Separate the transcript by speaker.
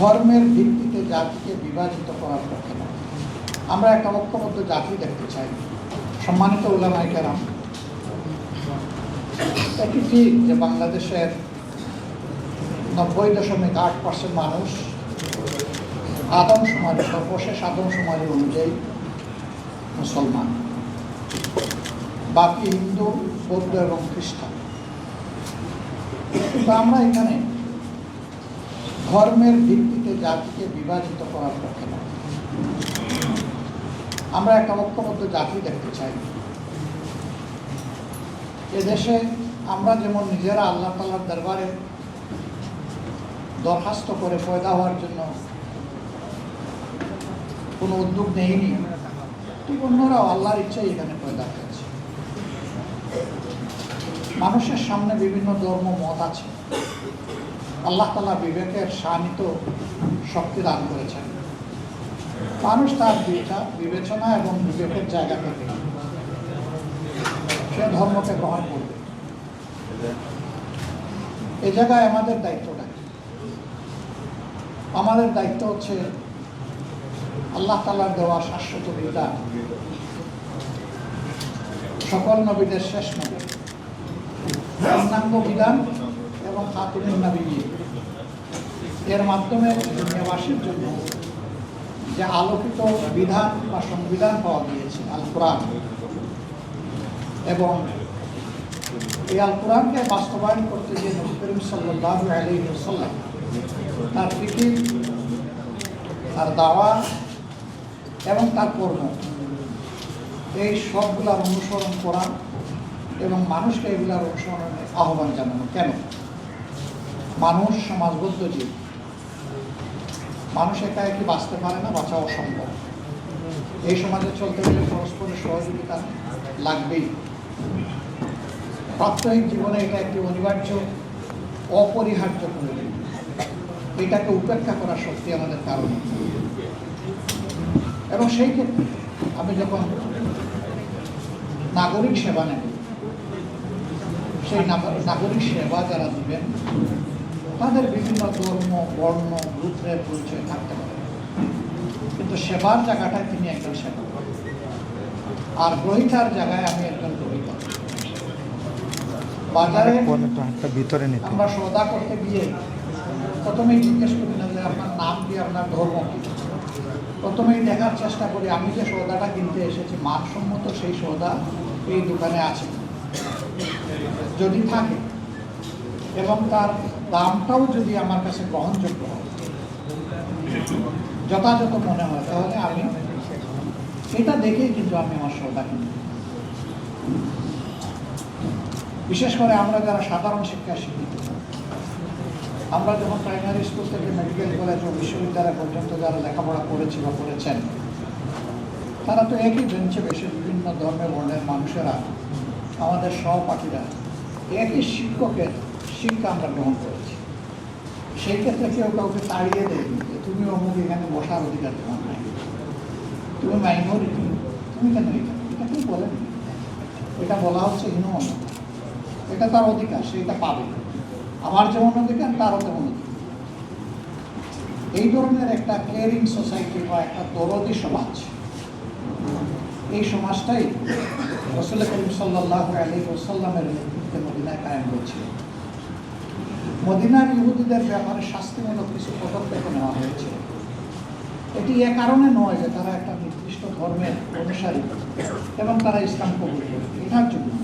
Speaker 1: ধর্মের ভিত্তিতে জাতিকে বিভাজিত করার পক্ষে নয়। আমরা একটা ঐক্যবদ্ধ জাতি দেখতে চাই। সম্মানিত উলামাই কেরাম, এটি ঠিক যে বাংলাদেশের নব্বই দশমিক আট পার্সেন্ট মানুষ আদম আদমশুমারি সর্বশেষ আদমশুমারি অনুযায়ী মুসলমান। বাকি হিন্দু, বৌদ্ধ এবং খ্রিস্টান। কিন্তু আমরা এখানে ধর্মের ভিত্তিতে জাতিকে বিভাজিত করার পক্ষে নয়। আমরা একটা ঐক্যবদ্ধ জাতি দেখতে চাই এদেশে আমরা যেমন নিজেরা আল্লাহ তাল্লার দরবারে দরখাস্ত করে পয়দা হওয়ার জন্য কোনো উদ্যোগ নেইনি, ঠিক অন্যরাও আল্লাহর ইচ্ছাই এখানে পয়দা হয়েছে মানুষের সামনে বিভিন্ন ধর্ম, মত আছে। আল্লাহ তালা বিবেকের শানিত শক্তি দান করেছেন। মানুষ তার বিচার বিবেচনা এবং বিবেকের জায়গা থেকে সে ধর্মকে গ্রহণ করবে। এ জায়গায় আমাদের দায়িত্বটা? আমাদের দায়িত্ব হচ্ছে আল্লাহ তালার দেওয়া শাশ্বত বিধান। সকল নবীদের শেষ নবী। পূর্ণাঙ্গ বিধান এবং খাতুনের নবী এর মাধ্যমে দুনিয়াবাসীর জন্য যে আলোকিত বিধান বা সংবিধান পাওয়া গিয়েছে, আল কোরআন। এবং এই আল কোরআনকে বাস্তবায়ন করতে গিয়ে নবী করিম সাল্লাহ আলী সাল্লাম তার ফিকির, তার দাওয়া এবং তার কর্ম, এই সবগুলার অনুসরণ করা এবং মানুষকে এগুলার অনুসরণের আহ্বান জানানো। কেন? মানুষ সমাজবদ্ধ জীব। মানুষ একা একই বাঁচতে পারে না, বাঁচা অসম্ভব। এই সমাজে চলতে গেলে পরস্পরের সহযোগিতা লাগবেই। প্রাত্যহিক জীবনে এটা একটি অনিবার্য, অপরিহার্য প্রয়োজন এটাকে উপেক্ষা করার শক্তি আমাদের কারণ। এবং সেই ক্ষেত্রে আমি যখন নাগরিক সেবা নেব সেই নাগরিক সেবা যারা দিবেন তাদের বিভিন্ন ধর্ম বর্ণ গোত্রের পরিচয় থাকতে পারে। কিন্তু সেবার জায়গাটায় তিনি একজন সেবক। আর গ্রহিতার জায়গায় আমি একজন গ্রহিতা। বাজারে
Speaker 2: ভিতরে
Speaker 1: আমরা সৌদা করতে গিয়ে প্রথমেই জিজ্ঞেস করি না যে আপনার নাম কি? আপনার ধর্ম কি? প্রথমেই দেখার চেষ্টা করি আমি যে সৌদাটা কিনতে এসেছি মানসম্মত সেই সৌদা এই দোকানে আছে। যদি থাকে, এবং তার দামটাও যদি আমার কাছে গ্রহণযোগ্য হয়, যথাযথ মনে হয়, তাহলে আমি এটা দেখেই কিন্তু আমি আমার সৌদা কিনি। বিশেষ করে আমরা যারা সাধারণ শিক্ষা শিক্ষিত, আমরা যখন প্রাইমারি স্কুল থেকে মেডিকেল কলেজ ও বিশ্ববিদ্যালয় পর্যন্ত যারা লেখাপড়া করেছি বা করেছেন, তারা তো একই বেঞ্চে বেশি বিভিন্ন ধর্মের বর্ণের মানুষেরা আমাদের সহপাঠীরা একই শিক্ষকের শিক্ষা আমরা গ্রহণ করেছি। সেই ক্ষেত্রে কেউ কাউকে তাড়িয়ে দেয়নি যে, তুমি অমুক এখানে বসার অধিকার তোমার নাই। তুমি মাইনরিটি, তুমি কেন এটা? এটা কেউ বলেন। এটা বলা হচ্ছে হীনমন্যতা এটা তার অধিকার, সে এটা পাবে। আমার যেমন অধিকার, তারও তেমন অধিকার। এই ধরনের একটা কেয়ারিং সোসাইটি বা একটা দরদি সমাজ, এই সমাজটাই রসুল করিম সাল্লাহ আলী ওসাল্লামের নেতৃত্বে মদিনায় কায়েম হয়েছিল মদিনার ইহুদিদের ব্যাপারে শাস্তিমূলক কিছু পদক্ষেপ নেওয়া হয়েছে এটি এ কারণে নয় যে তারা একটা নির্দিষ্ট ধর্মের অনুসারী এবং তারা ইসলাম কবুল করে এটার জন্য নয়।